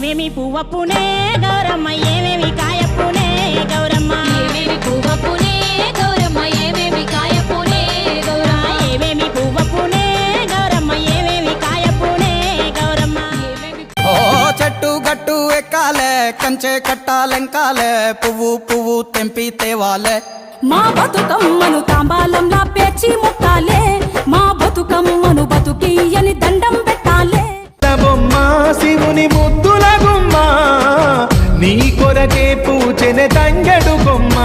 ఏమేమి పువ్వప్పునే గౌరమ్మ ఏమేమి కాయప్పునే గౌరమ్మ? ఏమేమి పువ్వప్పునే గౌరమ్మ ఏమేమి కాయప్పునే గౌరమ్మ? ఏమేమి పువ్వప్పునే గౌరమ్మ ఏమేమి కాయప్పునే గౌరమ్మ? ఏమేమి ఓ చెట్టు గట్టు ఎక్కాలే కంచె కట్టాలెంకాలే పువ్వు పువ్వు తెంపి తేవాలే. మా బతుకమ్మను తాంబాలంలా పేర్చి ముట్టాలే మా బతుకమ్మను బతుకియని దండం ಕೊರತೆ ಪೂಜನೆ ತಂಗಡು ಬೊಮ್ಮ